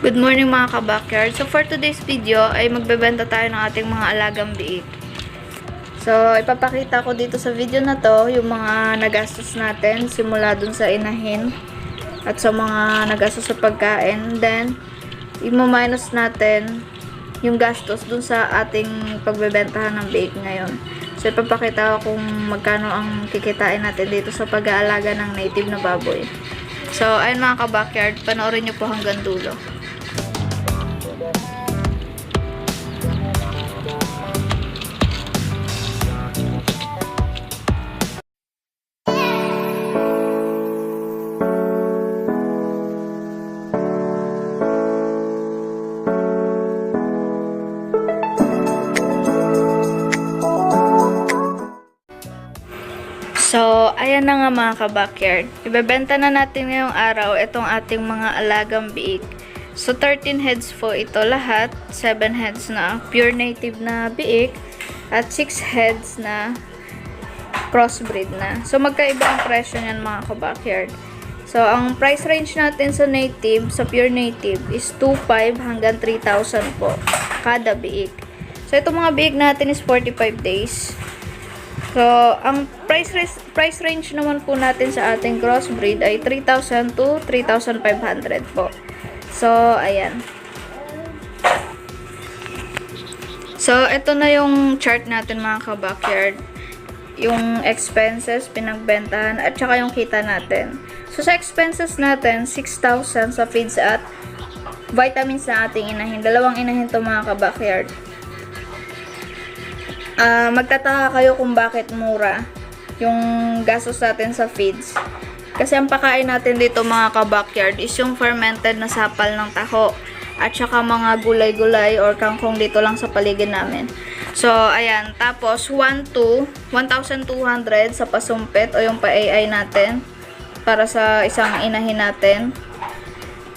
Good morning mga ka-backyard. So for today's video ay magbebenta tayo ng ating mga alagang biik. So ipapakita ko dito sa video na to yung mga nagastos natin simula dun sa inahin at sa mga nagastos sa pagkain. Then i-minus natin yung gastos dun sa ating pagbebentahan ng biik ngayon. So ipapakita ko kung magkano ang kikitain natin dito sa pag-aalaga ng native na baboy. So ayun mga ka-backyard, panoorin nyo po hanggang dulo. Ayan na nga mga ka-backyard. Ibebenta na natin ngayong araw itong ating mga alagang biik. So, 13 heads po ito lahat. 7 heads na pure native na biik. At 6 heads na crossbreed na. So, magkaiba ang presyo niyan mga ka-backyard. So, ang price range natin sa native, sa pure native, is 2,500 hanggang 3,000 po. Kada biik. So, itong mga biik natin is 45 days. So, ang price price range naman po natin sa ating crossbreed ay 3,000 to 3,500 po. So, ayan. So, ito na yung chart natin mga ka-backyard. Yung expenses, pinagbentahan, at saka yung kita natin. So, sa expenses natin, 6,000 sa feeds at vitamins na ating inahin. Dalawang inahin to mga ka-backyard. Ah, magtataka kayo kung bakit mura yung gastos natin sa feeds. Kasi ang pakain natin dito mga ka-backyard is yung fermented na sapal ng taho at saka mga gulay-gulay or kangkong dito lang sa paligid namin. So, ayan. Tapos, 1 to 1,200 sa pasumpit o yung pa-AI natin para sa isang inahin natin.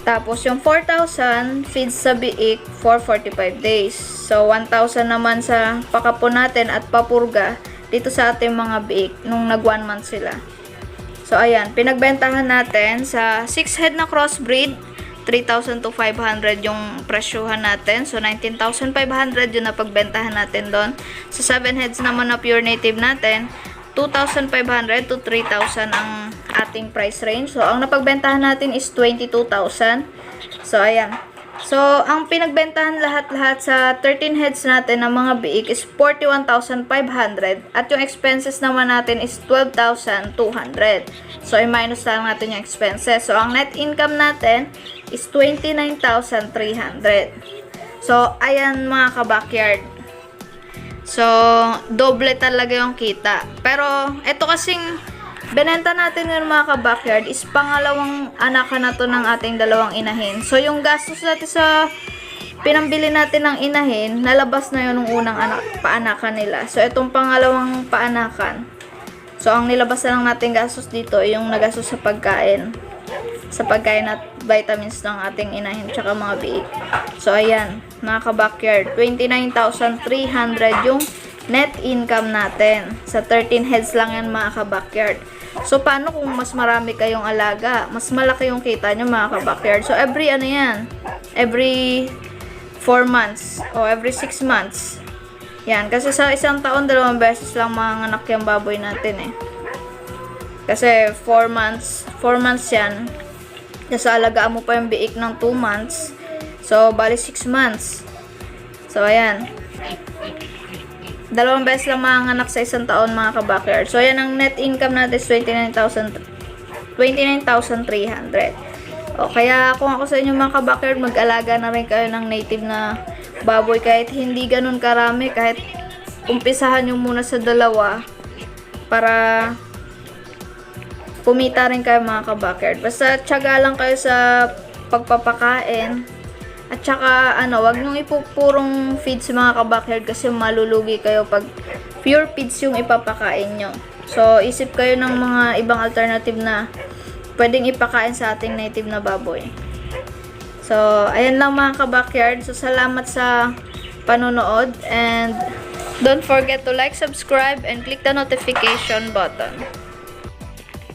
Tapos, yung 4,000 feeds sa biik for 45 days. So, 1,000 naman sa pakapon natin at papurga dito sa ating mga biik nung nag 1 month sila. So, ayan. Pinagbentahan natin sa 6 head na crossbreed. 3,000 to 500 yung presyuhan natin. So, 19,500 yung napagbentahan natin doon. Sa 7 heads naman na pure native natin, 2,500 to 3,000 ang ating price range. So, ang napagbentahan natin is 22,000. So, ayan. So, ang pinagbentahan lahat-lahat sa 13 heads natin ng mga biik is 41,500. At yung expenses naman natin is 12,200. So, i-minus lang natin yung expenses. So, ang net income natin is 29,300. So, ayan mga ka-backyard. So, doble talaga yung kita. Pero, ito kasing benenta natin ng mga ka-backyard is pangalawang anak na to ng ating dalawang inahin. So, yung gastos natin sa pinambili natin ng inahin, nalabas na yun ng unang anak, paanakan nila. So, itong pangalawang paanakan. So, ang nilabas na lang natin gastos dito, yung nagastos sa pagkain. Sa pagkain at vitamins ng ating inahin, tsaka mga biik. So, ayan, mga ka-backyard, 29,300 yung net income natin. Sa 13 heads lang yan, mga ka-backyard. So, paano kung mas marami kayong alaga? Mas malaki yung kita nyo, mga ka-backyard. So, every ano yan? Every 4 months o every 6 months. Yan. Kasi sa isang taon, dalawang beses lang mga anak yung baboy natin eh. Kasi 4 months, 4 months yan. Kasi alagaan mo pa yung biik ng 2 months. So, bali 6 months. So, ayan. Dalawang beses lang mga anak sa isang taon mga ka-backyard. So, ayan ang net income natin is 29,000 29,300. O, kaya kung ako sa inyo mga ka-backyard, mag-alaga na rin kayo ng native na baboy kahit hindi ganun karami, kahit umpisahan nyo muna sa dalawa para kumita rin kayo mga ka-backyard. Basta tiyaga lang kayo sa pagpapakain. At saka, ano, wag nyo ipupurong feeds mga ka-backyard kasi malulugi kayo pag pure feeds yung ipapakain nyo. So, isip kayo ng mga ibang alternative na pwedeng ipakain sa ating native na baboy. So, ayan lang mga ka-backyard. So, salamat sa panonood and don't forget to like, subscribe, and click the notification button.